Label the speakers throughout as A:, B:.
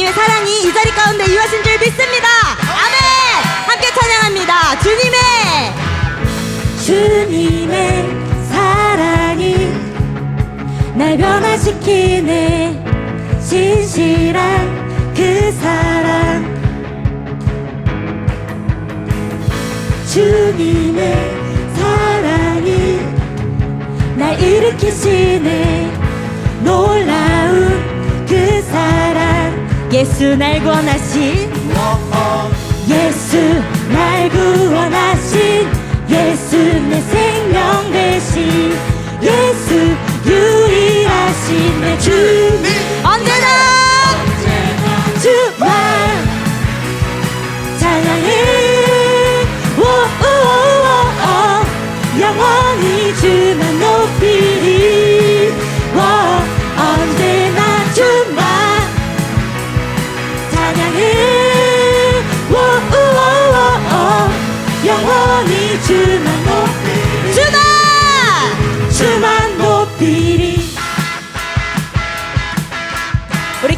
A: 주님의 사랑이 이 자리 가운데 이루어진 줄 믿습니다. 아멘. 함께 찬양합니다. 주님의 주님의 사랑이 날 변화시키네 진실한 그 사랑 주님의 사랑이 날 일으키시네 놀라운 그 사랑 예수 날 구원하신 예수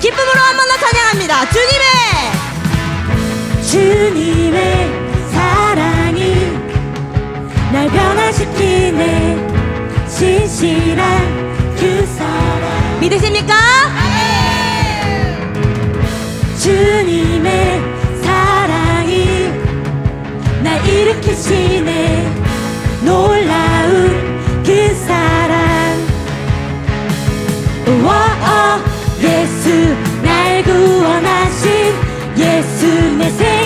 A: 기쁨으로 한 번 더 찬양합니다. 주님의 주님의 사랑이 날 변화시키네. 진실한 그 사랑. 믿으십니까? 주님의 사랑이 날 일으키시 예수 내 생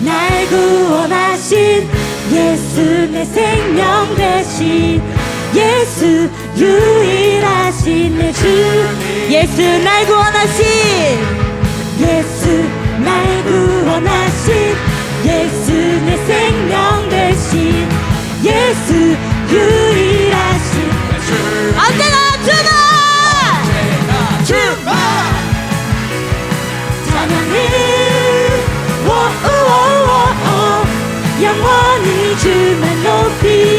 A: 날 구원하신 예수 내 생명 되신 예수 유일하신 내 주. 예수 날 구원하신 예수 날 구원하신 예수 내 생명 되신 예수 영원히 주 만 높이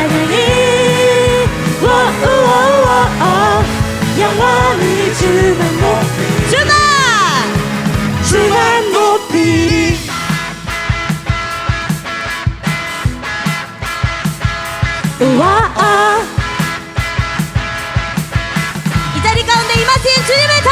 A: 찬양해 오오오오 영원히 주만 높이리 주만 주만 높이리 와이 자리 가운데 임하신 주님을